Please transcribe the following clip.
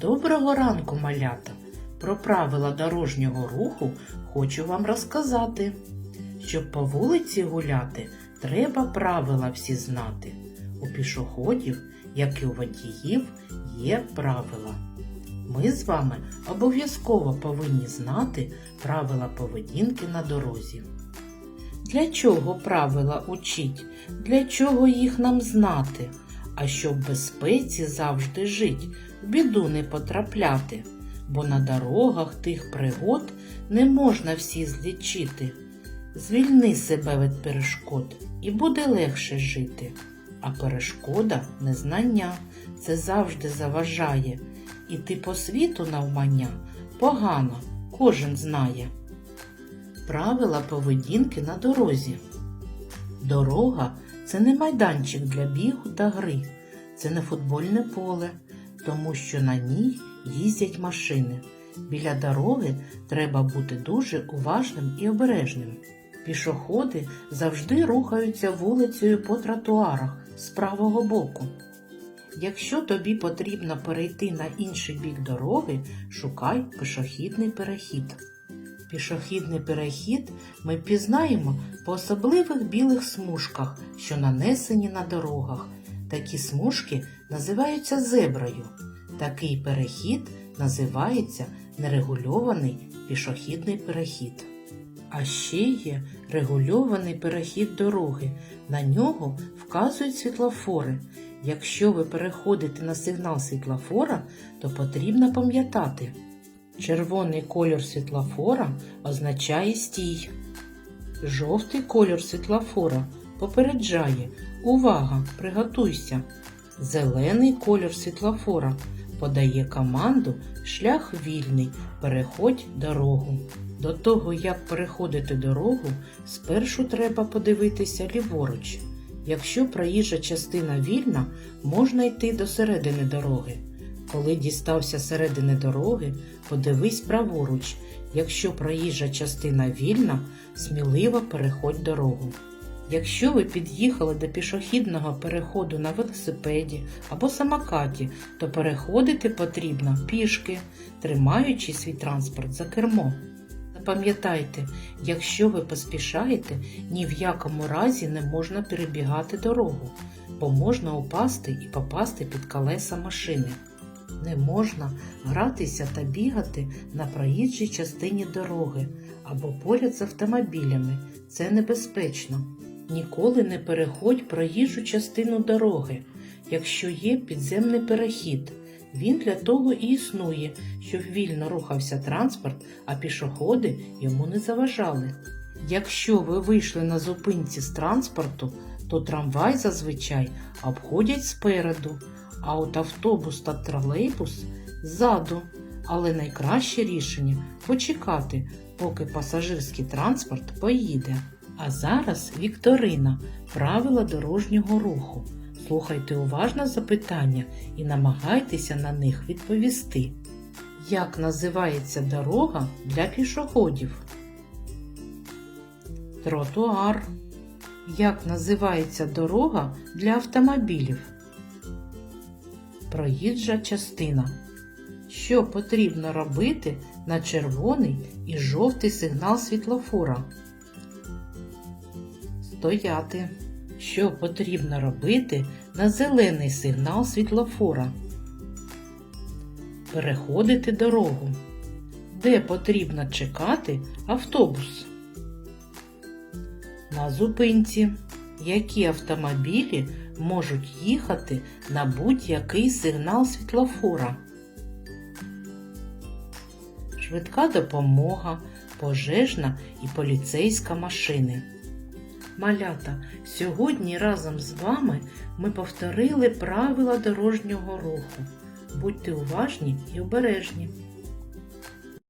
Доброго ранку, малята! Про правила дорожнього руху хочу вам розказати. Щоб по вулиці гуляти, треба правила всі знати. У пішоходів, як і у водіїв, є правила. Ми з вами обов'язково повинні знати правила поведінки на дорозі. Для чого правила учить? Для чого їх нам знати? А щоб в безпеці завжди жить, в біду не потрапляти, бо на дорогах тих пригод не можна всі злічити. Звільни себе від перешкод і буде легше жити. А перешкода незнання це завжди заважає. Іти по світу навмання погано, кожен знає. Правила поведінки на дорозі. Дорога це не майданчик для бігу та гри, це не футбольне поле, тому що на ній їздять машини. Біля дороги треба бути дуже уважним і обережним. Пішоходи завжди рухаються вулицею по тротуарах з правого боку. Якщо тобі потрібно перейти на інший бік дороги, шукай пішохідний перехід. Пішохідний перехід ми пізнаємо по особливих білих смужках, що нанесені на дорогах. Такі смужки називаються зеброю. Такий перехід називається нерегульований пішохідний перехід. А ще є регульований перехід дороги. На нього вказують світлофори. Якщо ви переходите на сигнал світлофора, то потрібно пам'ятати. Червоний кольор світлофора означає стій. Жовтий кольор світлофора попереджає Увага! Приготуйся! Зелений кольор світлофора подає команду Шлях вільний, переходь дорогу. До того, як переходити дорогу, спершу треба подивитися ліворуч. Якщо проїжджа частина вільна, можна йти до середини дороги. Коли дістався середини дороги, подивись праворуч. Якщо проїжджа частина вільна, сміливо переходь дорогу. Якщо ви під'їхали до пішохідного переходу на велосипеді або самокаті, то переходити потрібно пішки, тримаючи свій транспорт за кермо. Запам'ятайте, якщо ви поспішаєте, ні в якому разі не можна перебігати дорогу, бо можна упасти і попасти під колеса машини. Не можна гратися та бігати на проїжджій частині дороги або поряд з автомобілями. Це небезпечно. Ніколи не переходь проїжджу частину дороги, якщо є підземний перехід. Він для того і існує, щоб вільно рухався транспорт, а пішоходи йому не заважали. Якщо ви вийшли на зупинці з транспорту, то трамвай зазвичай обходять спереду, а от автобус та тролейбус ззаду. Але найкраще рішення почекати, поки пасажирський транспорт поїде. А зараз Вікторина, правила дорожнього руху. Слухайте уважно запитання і намагайтеся на них відповісти. Як називається дорога для пішоходів? Тротуар. Як називається дорога для автомобілів? Проїжджа частина. Що потрібно робити на червоний і жовтий сигнал світлофора? Стояти. Що потрібно робити на зелений сигнал світлофора? Переходити дорогу. Де потрібно чекати автобус? На зупинці. Які автомобілі можуть їхати на будь-який сигнал світлофора? Швидка допомога, пожежна і поліцейська машини. Малята, сьогодні разом з вами ми повторили правила дорожнього руху. Будьте уважні і обережні.